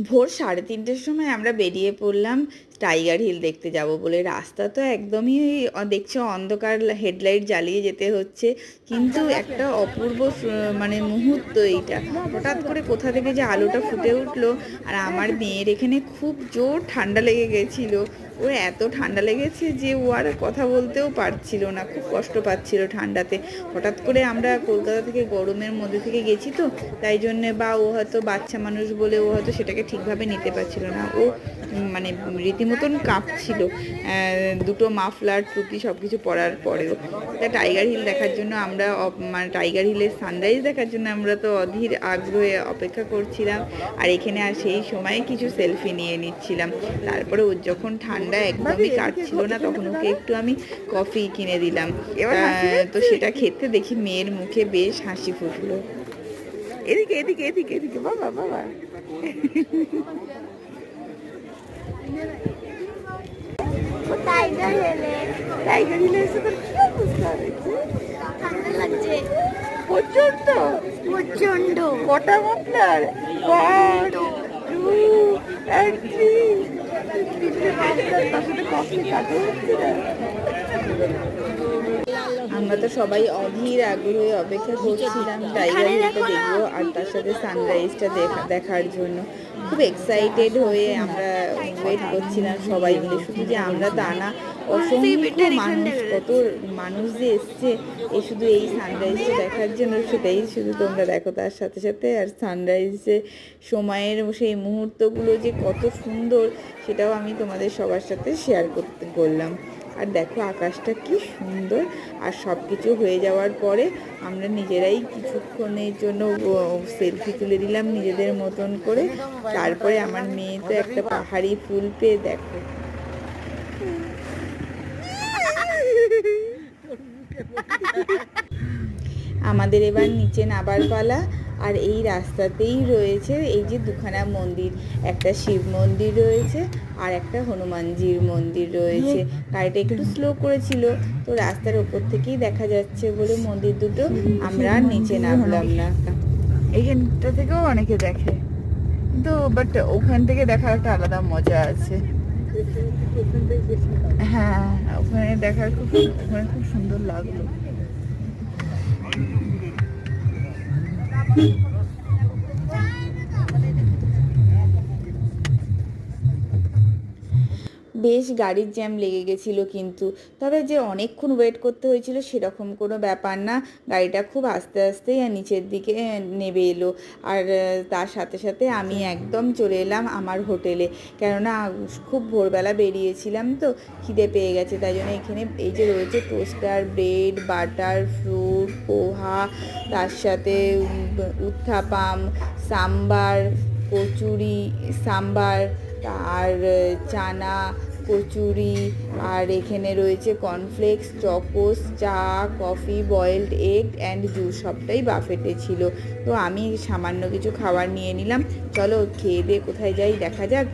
ভোর সাড়ে তিনটের সময় আমরা বেরিয়ে পড়লাম টাইগার হিল দেখতে যাব বলে। রাস্তা তো একদমই দেখছ অন্ধকার, হেডলাইট জ্বালিয়ে যেতে হচ্ছে। কিন্তু একটা অপূর্ব মানে মুহূর্ত এইটা। হঠাৎ করে কোথা থেকে যে আলোটা ফুটে উঠল আর আমার মেয়ের এখানে খুব জোর ঠান্ডা লেগে গেছিল। ওর এত ঠান্ডা লেগেছে যে ও আর কথা বলতেও পারছিল না, খুব কষ্ট পাচ্ছিল ঠান্ডাতে। হঠাৎ করে আমরা কলকাতা থেকে গরমের মধ্যে থেকে গেছি তো, তাই জন্যে বা ও হয়তো বাচ্চা মানুষ বলে ও হয়তো সেটাকে ঠিকভাবে নিতে পারছিল না। ও মানে রীতিমতন কাঁপছিল দুটো মাফলার টুপি সব কিছু পরার পরেও। তা টাইগার হিল দেখার জন্য আমরা মানে টাইগার হিলের সানরাইজ দেখার জন্য আমরা তো অধীর আগ্রহে অপেক্ষা করছিলাম। আর এখানে আর সেই সময় কিছু সেলফি নিয়ে নিচ্ছিলাম। তারপরে ওর যখন ঠান্ডা একদমই কাটছিল না তখন ওকে একটু আমি কফি কিনে দিলাম। তো সেটা খেতে দেখি মেয়ের মুখে বেশ হাসি ফুটলো। এদিকে এদিকে এদিকে এদিকে বাবা বাবা টাইগার হেলে টাইগার হিলে এসে তোর কি অবস্থা হয়েছে ঠান্ডা লাগছে। প্রচণ্ড প্রচণ্ড কটা muffler one two and three তিনটে মাফলার তার সাথে কফি কাটে হচ্ছে না। আমরা তো সবাই অধীর আগ্রহে অপেক্ষা করছিলাম টাইগার হিলটা দেখব আর তার সাথে সানরাইজটা দেখা দেখার জন্য। খুব এক্সাইটেড হয়ে আমরা ওয়েট করছিলাম সবাই মিলে শুধু যে আমরা তা না অসংখ্য মানুষ কত মানুষ যে এসছে এই শুধু এই সানরাইজটা দেখার জন্য সেটাই শুধু তোমরা দেখো। তার সাথে সাথে আর সানরাইজে সময়ের সেই মুহূর্তগুলো যে কত সুন্দর সেটাও আমি তোমাদের সবার সাথে শেয়ার করতে বললাম আর দেখো আকাশটা কি সুন্দর আর সব কিছু হয়ে যাওয়ার পরে আমরা নিজেরাই কিছুক্ষণের জন্য সেলফি তুলে দিলাম নিজেদের মতন করে। তারপরে আমার মেয়ে তো একটা পাহাড়ি ফুল পেয়ে দেখো। আমাদের এবার নিচে নাবার পালা, আর এই রাস্তাতেই রয়েছে এই যে দুখানা মন্দির। একটা শিব মন্দির রয়েছে, আর একটা হনুমানজির মন্দির রয়েছে। গাড়িটা একটু স্লো করেছিল, তো রাস্তার ওপর থেকেই দেখা যাচ্ছে বলে মন্দির দুটো। আমরা আর নিচে নামলাম না। এইখানটা থেকেও অনেকে দেখে। কিন্তু বাট ওখান থেকে দেখার একটা আলাদা মজা আছে। হ্যাঁ ওখানে দেখার খুব ওখানে খুব সুন্দর লাগল। বেশ গাড়ির জ্যাম লেগে গেছিল কিন্তু। তবে যে অনেকক্ষণ ওয়েট করতে হয়েছিল সেরকম কোনো ব্যাপার না। গাড়িটা খুব আস্তে আস্তেই নিচের দিকে নেবে এলো। আর তার সাথে সাথে আমি একদম চলে এলাম আমার হোটেলে। কেননা খুব ভোরবেলা বেরিয়েছিলাম তো খিদে পেয়ে গেছে। তাই জন্য এখানে এই যে রয়েছে toaster bread butter fruit poha তার সাথে উত্থাপাম সাম্বার কচুরি সাম্বার আর চানা কচুরি, আর এখানে রয়েছে কর্নফ্লেক্স চকোস চা coffee boiled egg and juice সবটাই বাফেটে ছিল। তো আমি সামান্য কিছু খাবার নিয়ে নিলাম। চলো খেয়ে দিয়ে কোথায় যাই, দেখা যাক।